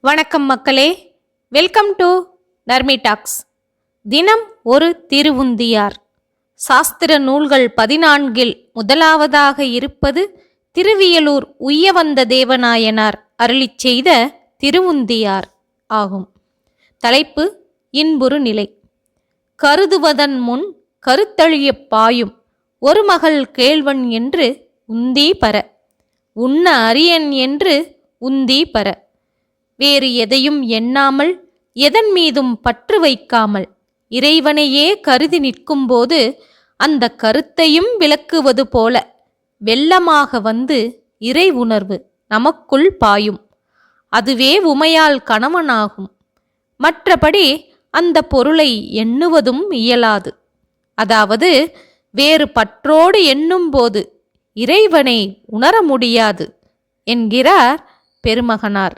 வணக்கம் மக்களே. Welcome to Narmi tax தினம் ஒரு திருவுந்தியார். சாஸ்திர நூல்கள் பதினான்கில் முதலாவதாக இருப்பது திருவியலூர் உய்யவந்த தேவநாயனார் அருளிச் செய்த திருவுந்தியார் ஆகும். தலைப்பு இன்புறு நிலை. கருதுவதன் முன் கருத்தழியப் பாயும் ஒரு மகள் கேள்வன் என்று உந்தீ பர. உண்ண அரியன் என்று உந்தீ பர. வேறு எதையும் எண்ணாமல் எதன் மீதும் பற்று வைக்காமல் இறைவனையே கருதி நிற்கும்போது அந்த கருத்தையும் விளக்குவது போல வெள்ளமாக வந்து இறை உணர்வு நமக்குள் பாயும். அதுவே உமையால் கணவனாகும். மற்றபடி அந்த பொருளை எண்ணுவதும் இயலாது. அதாவது வேறு பற்றோடு எண்ணும்போது இறைவனை உணர முடியாது என்கிறார் பெருமகனார்.